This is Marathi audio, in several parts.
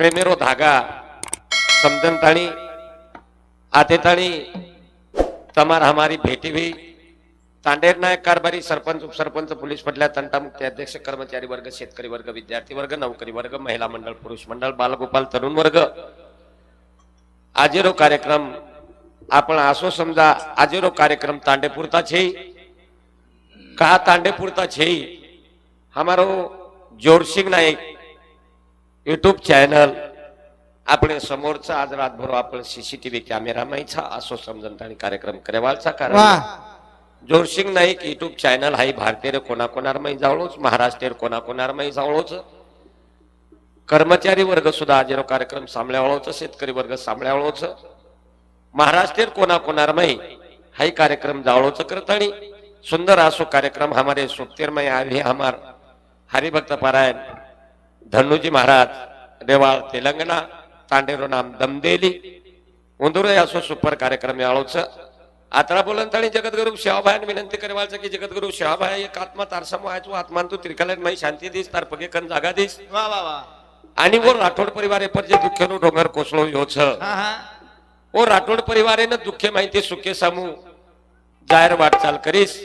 प्रेमेरो धागा સમજણ તાણી આતે તાણી તમારા અમારી ભેટી ભી તાંડેરના એક કારભારી સરપંચ ઉપસરપંચ પોલીસ પટલા તંટા મુક્તિ અધ્યક્ષ કર્મચારી વર્ગ शेतकरी वर्ग विद्यार्थी वर्ग नोकरी वर्ग महिला मंडळ पुरुष मंडळ बालगोपाल तरुण वर्ग આજેરો કાર્યક્રમ आपण આસો સમજા આજેરો કાર્યક્રમ તાંડે પૂરતા છે का तांडे पुरता છે हमारो जोरसिंग नाईक युट्यूब चॅनल આપણે समोरचा आज रातभर आपण सीसीटीव्ही कॅमेरामाईचा असो समजून आणि कार्यक्रम करेवालचा कारण वाह जोरसिंग नाईक युट्यूब चॅनल हाई भारतीय कोणाकोणार माई जावळोच महाराष्ट्रीय कोणाकोणार माई जावळोच कर्मचारी वर्ग सुद्धा आजेरो कार्यक्रम सांभाळवळोच शेतकरी वर्ग सांभाळवळोच महाराष्ट्रीय कोणाकोणार माई हाई कार्यक्रम जावळोच करताणी सुंदर आसो कार्यक्रम हमारे सुक्तेर में आवे हमार हरिभक्त पारायण धनुजी महाराज देवाळ तेलंगणा तांडेरो नाम दमदेली उंदुरे असो सुपर कार्यक्रम याळोच आतळा बोलंताळी जगद्गुरु शिवाभायान विनंती करवायचं की जगद्गुरु शिवाभाय एक आत्मा तारसा व्हायचो आत्मान तू त्रिकालन माई शांती दिस तार पगे कन जागा दिस. वाह वाह वाह आणि वो राठोड परिवारे पर जे दुःखનો डोंगर कोसळो योच. हा हा. ओ राठोड परिवारेनं दुःखे माहिती सुखे सामू. जाहीर वाटचाल करीस.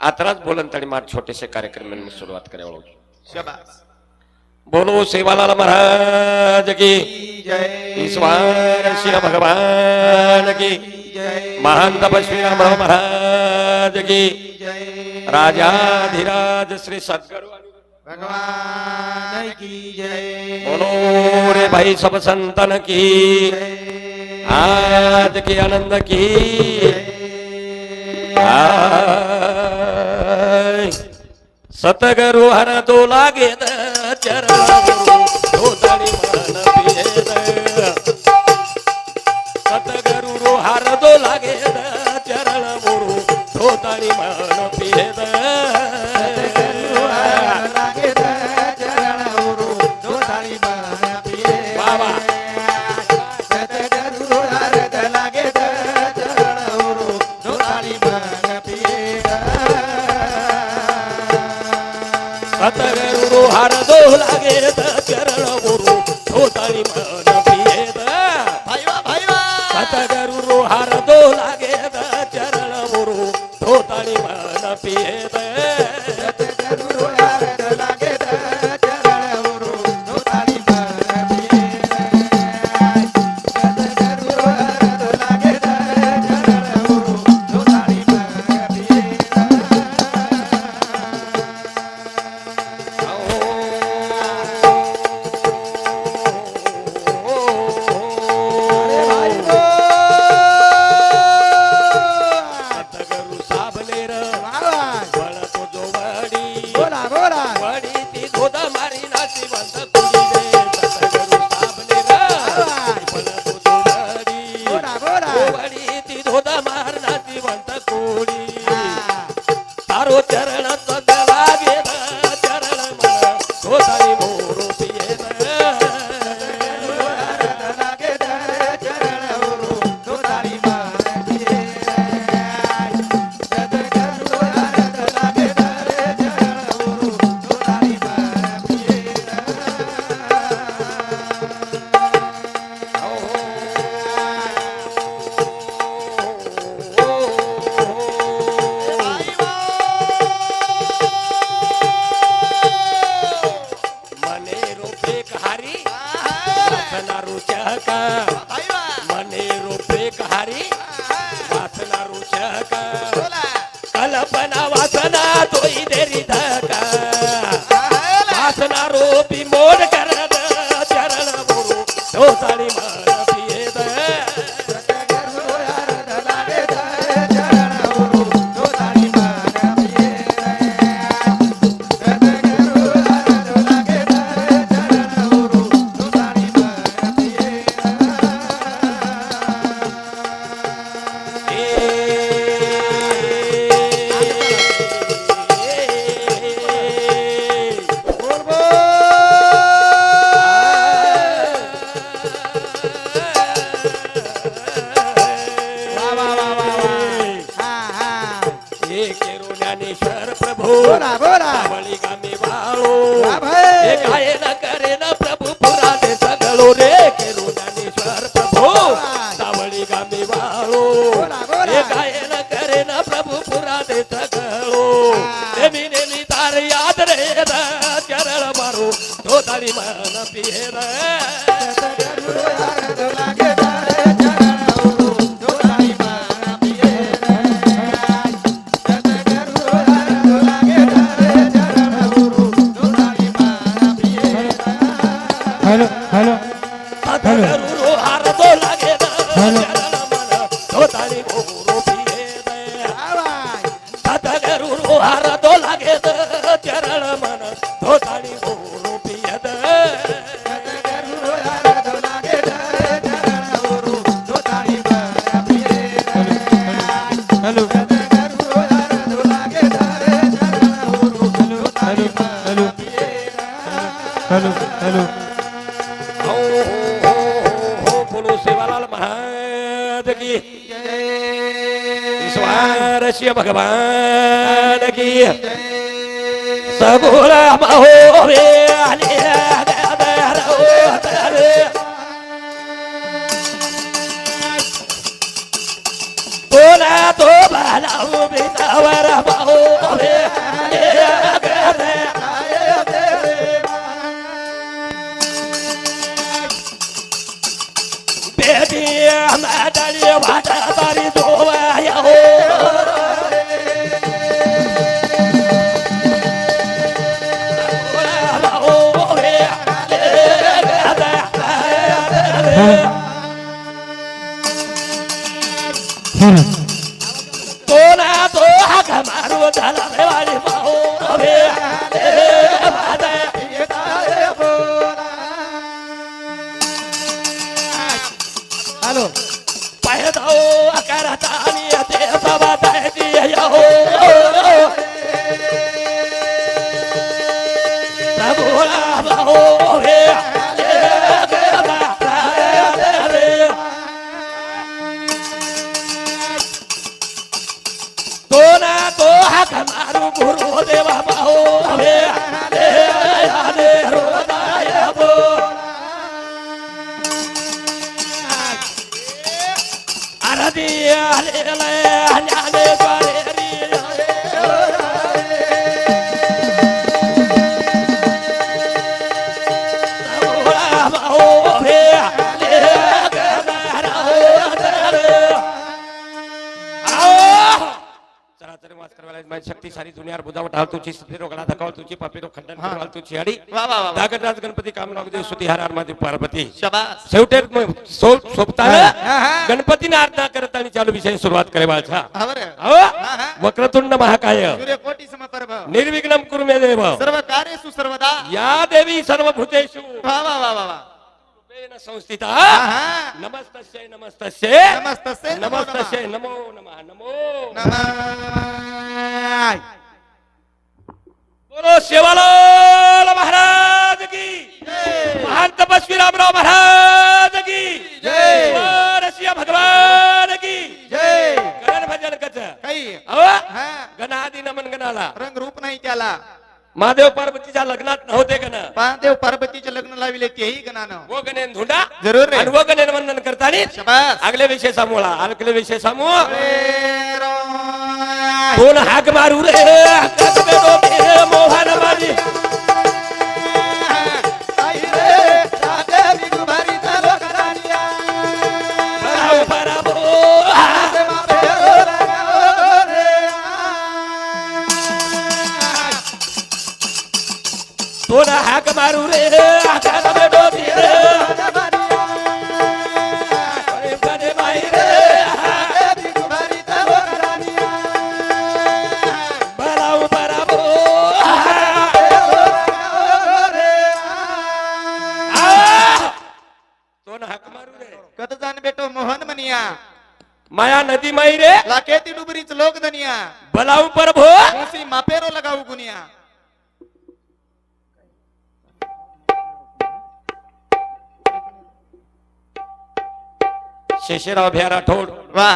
आतराच बोलंताळी मार छोटेसे कार्यक्रम सुरुवात करावं शाबास. बोलो सेवालाल महाराज की। जय ईश्वर शिव भगवान की। महान तपस्वी रामराव महाराज की। राजाधिराज श्री सद्गुरु भगवान की जय। बोलो रे भाई सब संतन की। आज की आनंद की. सतगुरु हर तो लागे सतगुरु हार दो लागे द चरण गुरु धोताळी मन ज्ञानेश्वर प्रभु. बोला बोला. बळी गामी भाळो काय ना करे न प्रभु पुराणे सगळो रे केलो ज्ञानेश्वर प्रभु. सावळी गामी भाळो काय ना करे न प्रभु पुराणे सगळो. मी नेली तार याद रे चरण मारो. तो तारी मन पिहे रे. रे. चरण मन धोताळी मोरू पिये रे. Hello hello hello hello hello हो हो हो हो बोलो सेवालाल महाराज की ईश्वर शिव भगवान की सगुण महो रे आले तोला तो बालाऊ हाल तुझी स्थिरो गळा धकाव तुझी पापिरो खंडन करवाल तुझी हडी वा वा वा वा. दागटराज गणपती कामनागदेव सुती हर मादेव पार्वती. शाबास. शेवटे सोबताना हा, हा. गणपतीने आराधना करत आणि चालू विषय सुरुवात करे बाळछा हा. बरं. हा. वक्रतुंड महाकाय. सूर्यकोटी निर्विघ्नम कुरु मे देव. सर्व सर्वदा. या देवी सर्वभूतेषु. वा वा वा वा वा. रूपेण संस्थिता. नमस्तस्यै नमस्तस्यै. नमस्तस्यै नमो. नमस्तस्यै नमो नमः नमो नमः. बोलो शेवालाल महाराज की। महान तपस्वी रामराव महाराज की। जय. रसिया भगवान की। जय। गण भजन कच। काही हा। गणादी नमन गणाला। रंग रूप नाही त्याला। महादेव पार्वतीच्या लग्नात नव्हते गण. पादेव पार्वतीचे लग्न लाविले तेही गणानं. वो गणेन धुंडा जरूर रे. आणि वो गणेन वंदन करतानी शाबास. आगले विषय सामोळा आगले विषय सामू रे राय. कोण हाक मारू रे? मोहन माझी लोक दनिया। बलाऊ परभो मुसी मापेरो लगाऊ गुनिया। शेषराव भ्या राठोड वा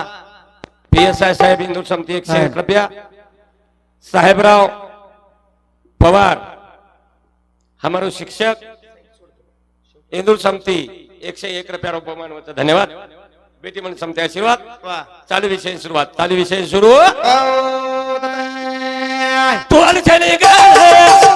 पी एस आय साहेब हिंदू समिती एकशे एक रुपया साहेबराव पवार हमारो शिक्षक हिंदू समिती एकशे एक रुपया उपमान होतं। धन्यवाद। बेटी म्हणून आशीर्वाद. वा. चालू विषय सुरुवात. चालू विषय सुरू. औ दय.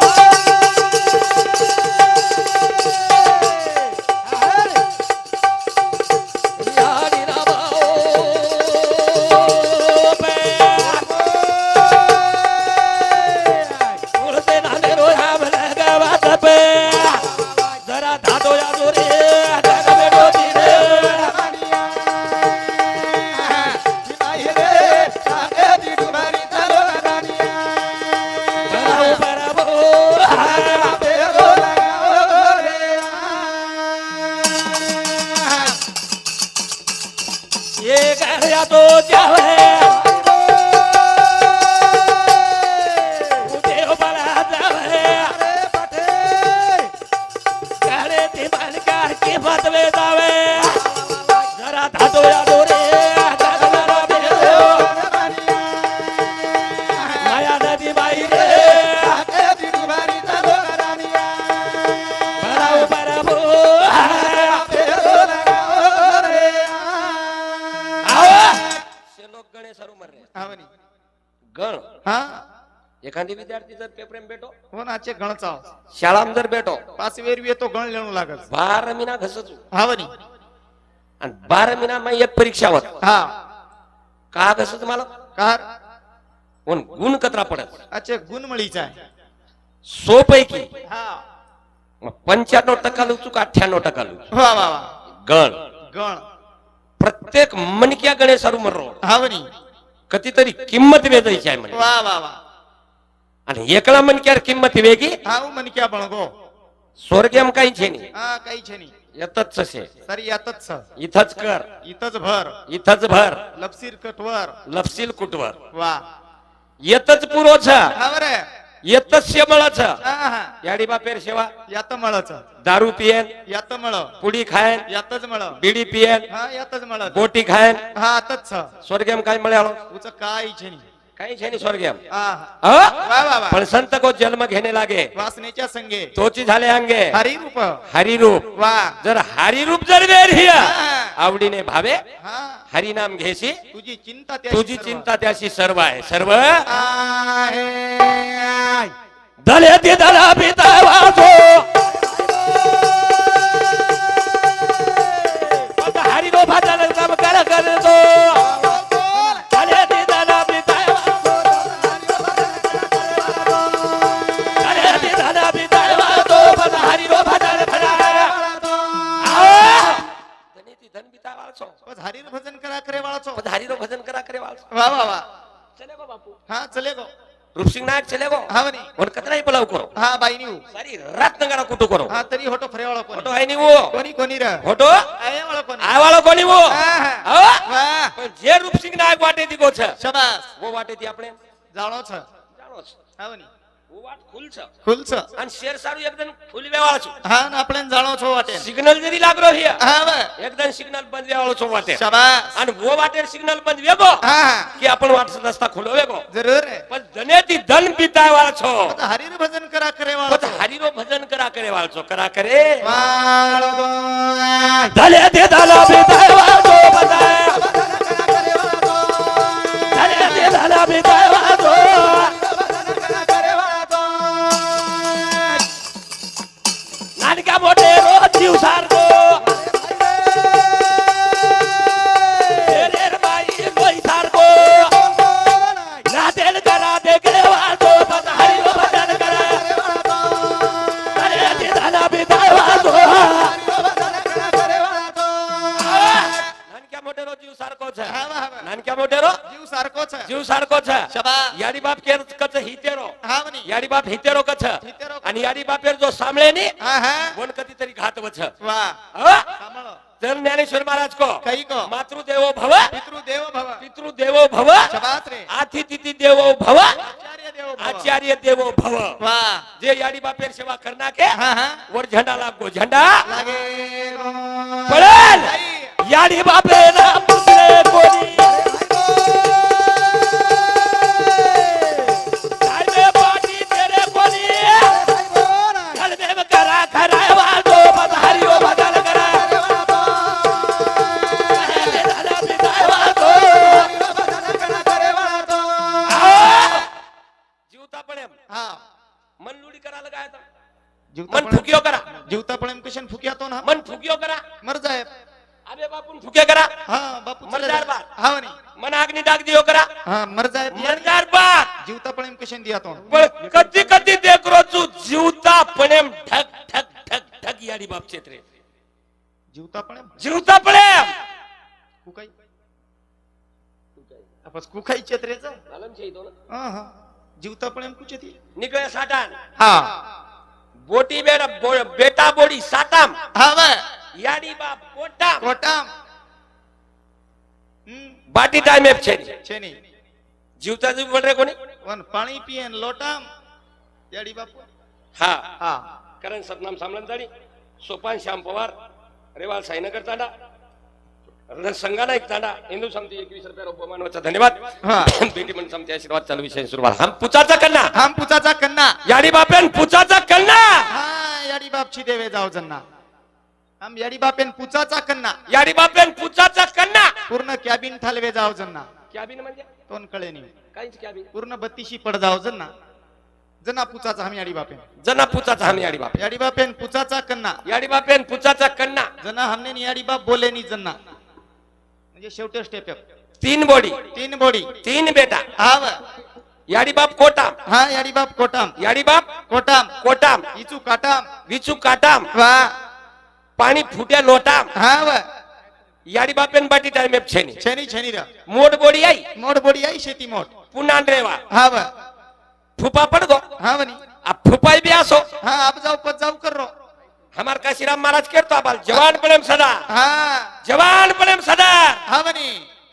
एखादी विद्यार्थी जर पेपरेम भेटो गणचा शाळाम जर भेटो पाच वेर येतो गण लेणू लागत बारा महिना घसचू हावनी आणि बारा महिना मग एक परीक्षा होत हा. का घसच मला? पण गुण कचरा पडत. अच्छा गुणमळीचा आहे. सो पैकी हा. मग पंच्याण्णव टक्का लुचू का अठ्ठ्याण्णव टक्का लुचू? वा वा वा. गण. गण. प्रत्येक मनक्या गणेश मरो हावनी कधीतरी किंमत वेदायची आहे म्हणे. वा वा वा. आणि एकला मनक्यावर किंमत वेगी हाव मनक्या बळगो स्वर्गेम काही छे हा काही छे येतच से तरी यातच. छ. इथंच कर. इथंच भर. इथंच भर. लपसीर कटवर. लपशील कुटवर. वा. येतच पुरो छ हा बरे येतच शेमळ छ हा हा. याडी बापेर शेवा. यात मळच. दारू पियेन. यात मळ. पुडी खायन. यातच मळ. बिडी पियेन. हा यातच मळ. गोटी खायन. हा आतच. छ स्वर्गेम काय मिळालो उच काय छे नाही. हा हा. वा वा वा. पण संत को जन्म घेणे लागे. वासनेच्या संगे. तोची झाले अंगे. हरी रूप हरिरूप. वा. जर हरिरूप जर हा. आवडीने भावे हा. हरिनाम घेशी तुझी चिंता तुझी. चिंता त्याशी सर्व आहे. सर्व? आहे. दले ते दला पिता वाजो કરા વાળ છો. બસ હરિ નું ભજન કરા કરે વાળ છો. બસ હરિ નું ભજન કરા કરે વાળ છો. વાહ વાહ વાહ. ચલે ગો બાપુ. હા ચલે ગો. રૂપસિંહ નાયક ચલે ગો. હા વની ઓન કતરાઈ પલાવ કરો. હા બાઈ નીવ સારી રાત નગાડા કૂટો કરો. હા તરી હોટો ફરે વાળો કોની? હોટો આઈ નીવ કોની કોની રે? હોટો? આય વાળો કોની? આ વાળો કોની વો? હા જે રૂપસિંહ નાયક વાટે દીગો છે. જાણો છે? ખુલછ અને શેર સારું એકદમ ખુલી વેવાળો છું હા ને આપણે જાણો છો વાટે સિગ્નલ જેવી લાગરો છે હા હવે એકદમ સિગ્નલ બંધ વેવાળો છો વાટે શાબાશ અને વો વાટે સિગ્નલ બંધ વેગો હા કે આપણ વાટ રસ્તા ખુલ્લો વેગો જરૂર પણ ધનેથી ધન પીતા વાળો છો હરિનો ભજન કરા કરે વાળો તો હરિનો ભજન કરા કરે વાળો છો કરા કરે વાળો ધલે દે ધલા પીતા વાળો બતાય ધલે દે ધલા પીતા हा हा कोण कधीतरी घात वछ वा. अ? सांभाळो. तर ज्ञानेश्वर महाराज को काही को? मातृदेवो भव पितृदेव भव. पितृदेवो भव शबास रे. अतिथि देवो भव आचार्य देव भव. आचार्य देवो भव जे याडी बापेर सेवा करना के हा हा. वर झंडा लागो झंडा. पडेल. याडी बापेर बापून फुके करा. हा बापू चले मरदार. बात. हा म्हणी. मन आग्नी डाग दियो करा. हा मर जाय मरदार बात जीवता पण कशन दिया तो पण कधी कधी देखरो तू जीवता पडेम ठक ठक ठक ठक याडी बाप क्षेत्रे जीवता पण जीवता पडेम कुकाई. आपण कुकाई चत्रेच हा हा. जीवता पण कुछ ती निकळे साठान. हा. बोटी बेड बो- बेटा बोडी साताम. हा वा याडी बाप पोटाम कोटाम हम्म બાટી ટાઈમ એપ છે નહીં. છે નહીં જીવતા જીવ પડે કોની વન પાણી પીએ ને લોટામ યાડી બાપુ હા હા કરણ સતનામ સામલંતાણી સોપાન શ્યામ પવાર રેવાલ સાઈનગર તાંડા રતન સંગાના એક તાંડા हिंदू समती एकवीस रुपये रोपमान वचा धन्यवाद हा. बेटी मन समती आशीर्वाद चालू विषय सुरुवात हम पुचाचा कन्ना हम पुचाचा कन्ना याडी बापेन पुचाचा कन्ना हा याडी बापची देवे जाव जन्ना हम याडी बापेन पुचाचा कन्ना. याडी बापेन पुचाचा कन्ना. पूर्ण कॅबिन ठालवे जाव जन्ना. कॅबिन म्हणजे? तोन कळे नाही. काहीच कॅबिन? पूर्ण बत्तीशी पड जाव जन्ना. जना पुचाचा हम याडी बापेन. जना पुचाचा हम याडी बाप याडी बापेन पुचाचा कन्ना. याडी बापेन पुचाचा कन्ना. जना हमने नी याडी बाप बोले नी जन्ना. म्हणजे शेवटी स्टेप तीन बॉडी. तीन बोडी. तीन बेटा. हाव. याडी बाप कोटाम. हा याडी बाप कोटाम. याडी बाप कोटाम. कोटाम. इचू काटाम. विचू काटाम. वा. पाणी फुट्या लोटाम हाव याडी बापेन बाटी टाइम एप छेनी छेनी छेनी र मोड बोडी आई मोड बोडी आई शेती मोड पुन्हा रेवा हाव फुपा पड गो हाव नी अब फुपाई भी आसो हा आप जाऊ पत जाऊ कर रो हमार काशीराम महाराज करतो आबाल जवान प्रेम सदा हा जवान प्रेम सदा हाव नी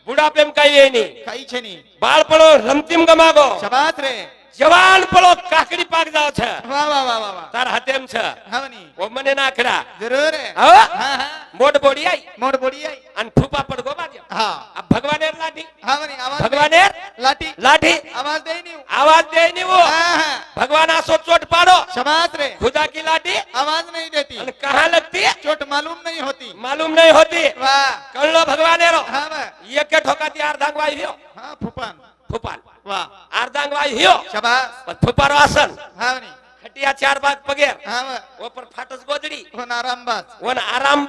बुढा प्रेम काही येईनी काही छेनी બાળપણો રમતીમ ગમાગો शबात रे જવાન પળો કાકડી પાક જાવ છે वा वा वा वा वा તાર હાથેમ છે हाव नी ઓ મને નાખડા जरूर रे હા हा हा મોટ બોડી આઈ मोड बोडी आई અને ફૂપા પડ ગો બાજ્યો हा આ ભગવાનેર લાઠી हाव नी आवाज ભગવાનેર दे. लाठी લાઠી आवाज दे नी આવાજ દે નીવો हा हा ભગવાન આસો ચોટ પાડો शबात रे खुदा की लाठी आवाज नहीं देती અને कहाँ लगती है चोट मालूम नहीं होती मालूम नहीं होती वाह कळलो भगवानेरो हाव ये के ठोकाती अर्धांगवाई हियो हा फुपान फुपाल वाह अर्धांगवाई हियो. शबास. पण फुपारो आसन हाव नी खटिया चार बाग पगेर. हाव वर फाटस गोदडी. होणार आंबाज वन आराम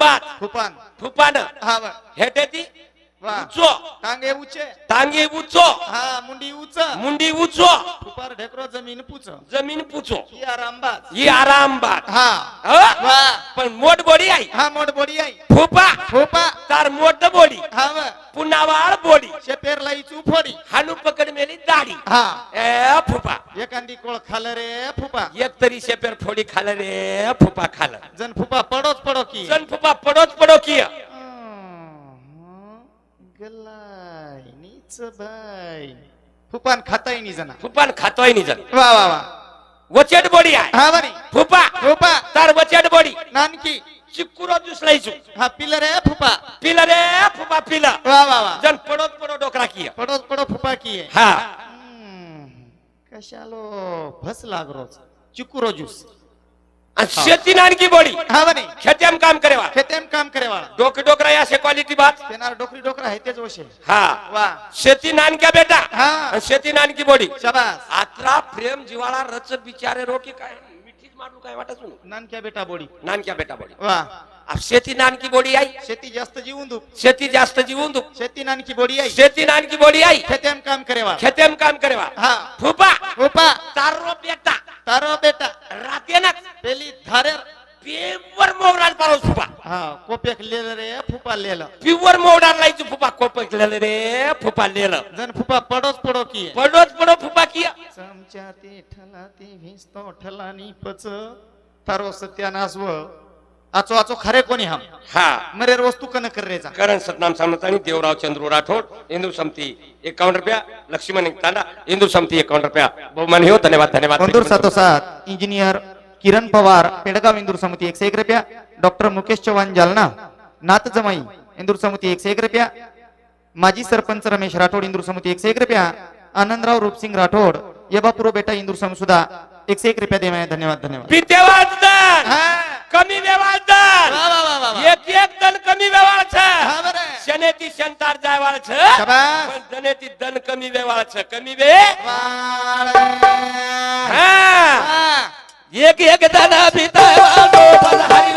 बात फुपान फुपान हाव हेटेती वाह उचो. टांगे उचे. तांगी उचो. हा मुंडी उच. मुंडी उचो. फुपार ढेकरो जमीन पुच. जमीन पुचो. ही आरामबाज ही आराम बात हा? हं? पण मोठ बोडी आई हा मोड बोडी आई फुपा फुपा तार मोठ बोडी. हाव पुन्हा वाळ बोडी. शेपेर लाई चुफोडी हानू पकड मेली दाढी. हा. ए फुपा एखादी कोळ खाल रे फुपा एक तरी शेपेर फोडी खाल रे फुपा खाल. जन फुपा पडोच पडो की. जण फुपा पडोच पडो की. गल्लाय नीच बाय फुपान खाताय नी जना. फुपान खातोय नि जण वा वा वा. वचेट बोडी आहे. हा बरी. फुपा. फुपा. तार वचेट बोडी. नानकी. चिक्कुरो जुसलायचू हा पिलर रे फुपा. पिला रे फुपा पिला. वा वा वा. जण पडोच पडो डोकरा की पडोच पडो फुपा की आहे. हा. हम्म, कशालो फस लाग रोज. चिकुरो ज्यूस. आणि शेती नानकी बोडी. हा बरी. खेत्याम काम करेवा खेतेम काम करे वाळा या क्वालिटी बात तेनार डोकरी डोकरा आहे तेच वशे. हा. वा. शेती नानक्या बेटा. हा. आणि शेती नानकी बोडी. शाबास. आत्रा प्रेम जिवाळा रच बिचारे रोकी काय? मिठीच मारलो काय वाटत नाही नानक्या बेटा बोडी. नानक्या बेटा बोडी. वा. आ, शेती नानकी बोडी आई. शेती जास्त जीवन दू शेती जास्त जीवन दु शेती नानकी बोडी आई. शेती नानकी बोडी आई. खेतेम काम करे वाळा खेतेम काम करेवा. हा. फुपा फुपा तारो बेटा. तारो बेटा. राते ना पेली धारेर. पेवर मोवराज पारो फुपा हा कोपेक लेल रे फुपा लेल प्युअर मोवडार लायचं फुपा कोपकलेलं रे फुपा लेलं जन फुपा पडोच पडो की. पडोच पडो फुपा की. चमच्या ते ठला ते भिजतो ठलानी पच. तारो सत्यानाश व. आचो आचो खरे कोणी हम? हा. मरेर वस्तू कन कर रेचा करण सतनाम सामंतानी देवराव चंद्रू राठोड हिंदू समती एकावन्न रुपया लक्ष्मण एक तांडा हिंदू समती एकावन्न रुपया. बहुमान हो धन्यवाद धन्यवाद. सातोसात इंजिनियर किरण पवार पेडगाव इंदूर समिती एकशे एक रुपया डॉक्टर मुकेश चव्हाण जालना नाथ जमाई इंदूर समिती एकशे एक रुपया माजी सरपंच रमेश राठोड इंदूर समिती एकशे एक रुपया आनंदराव रूपसिंग राठोड येबापुरो बेटा इंदूर सम सुद्धा एकशे एक रुपया देवाय धन्यवाद धन्यवाद. कमी व्यवहार. एक एक दन कमी व्यवहार छ हा. शनेती शंतार जायवाळ छ. पण दन कमी व्यवहार छ कमी वे. एक एक दाना पिता वालो हरी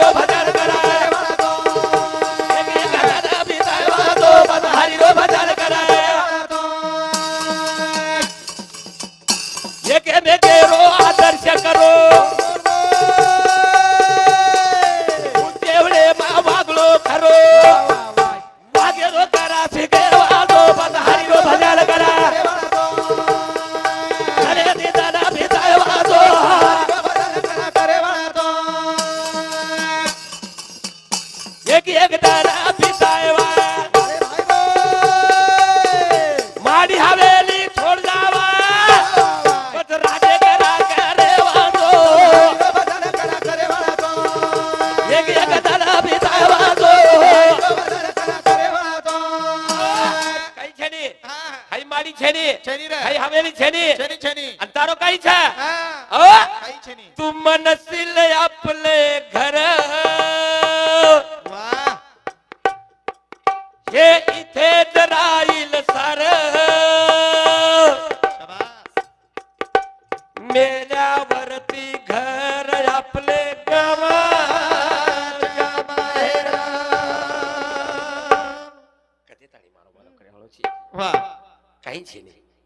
तू मनसील आपले घर। हे इथे राहील सार। मेल्यावरती घर आपले गावा। कधी ताळी मारू मला कडे हळूची? वा। काहीच नाही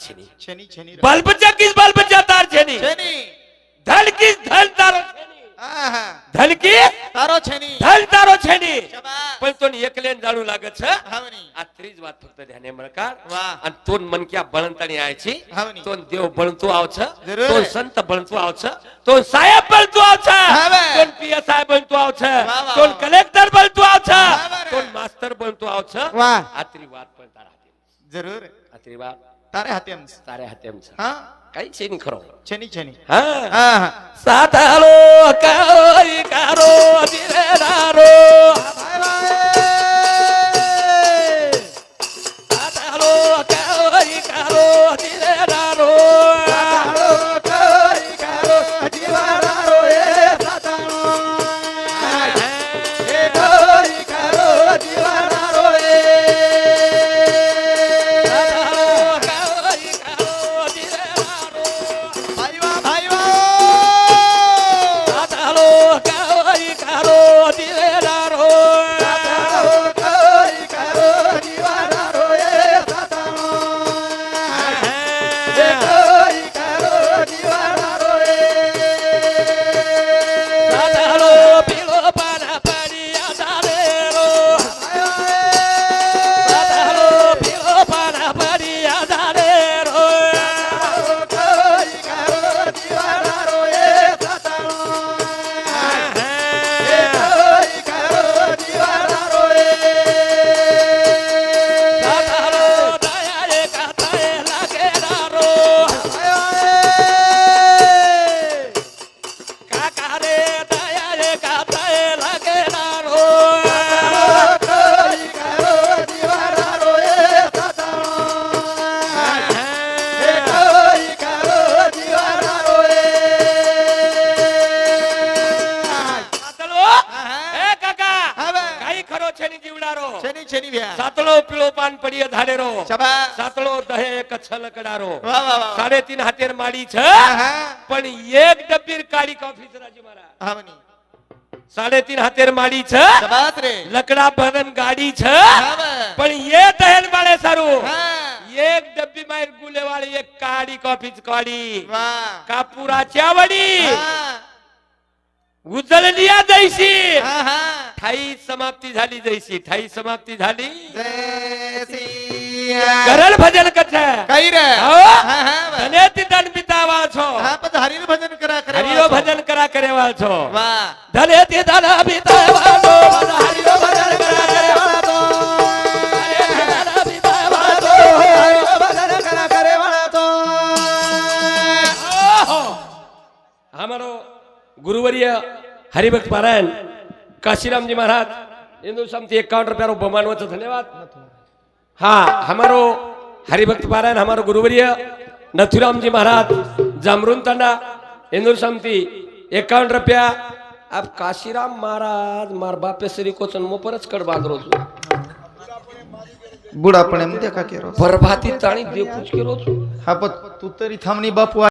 तांडरी तार छेनी છેની છેની રે बल्बच्या किस बल्बच्या तार छेनी છેની धन किस धन तारो छेनी હા હા धन किस તારો છેની ધન તારો છેની શાબાસ પણ તો એકલે જાણू लागत છે હા બની આ ત્રીજ વાત ફક્ત ધ્યાને મળકાર વાહ. અને તોન મનક્યા બળંતાણી આય છે હા બની. તોન દેવ બળતું આવ છે જરૂર. તોન સંત બળતું આવ છે તોન સાહેબ બળતું આવ છે હા બે. તોન પીએસઆઈ બળતું આવ છે વાહ, વાહ, તોન વાહ. કલેક્ટર બળતું આવ છે હા બરાબર. તોન માસ્ટર બળતું આવ છે વાહ. આ ત્રી વાત પણ તારા હાથે જરૂર આ ત્રી વાત તારે હાથે એમ છે. તારે હાથે એમ છે હા કઈ છે ની ખરો છેની છેની હા હા હા સાધાલો કાઈ કારો ધીરે ધારો સાધાલો কারও छल साडे तीन हातेर माडी छ। पण एक डब्बीर काळी कॉफी राजी महाराज? साडेतीन हातेर माडी छ। लकडा भरन गाडी छ। पण ये तहेल बाळे सारू। एक डब्बी मायर गुलेवाळी एक काळी कॉफीच काळी कापुराच्या वडी। उजळली या जैशी ठाई समाप्ती झाली जैशी ठाई समाप्ती झाली। જય સિયા करल भजन कथा કઈ રે હો? હા હા બા. તને તિતન પિતાવા છો હા પછી હરિનું ભજન કરા કરે હરિનો ભજન કરા કરેવા છો વાહ ધને તિતન પિતાવા છો હરિનો ભજન કરા કરેવા છો ધને તિતન પિતાવા છો હરિનું ભજન કરા કરે વાળા તો ઓહો! हमारो गुरुवर्य हरिभक्त पारायण काशीरामजी महाराज हिंदू समती एकावन्न रुपया बहुमानवाचं धन्यवाद हाँ हमारो हरिभक्त पारायण हमारो गुरुवर्य नथुराम जी महाराज जामरून तांडा इंदुर समिति एकावन रुपया. अब काशीराम महाराज मार बापे श्री कोचन मोपरच कड बांधरो बुढापणे मध्ये का केरो बरभातीत आणि देवपूज केलो हा पण तू तरी थांबणी बापू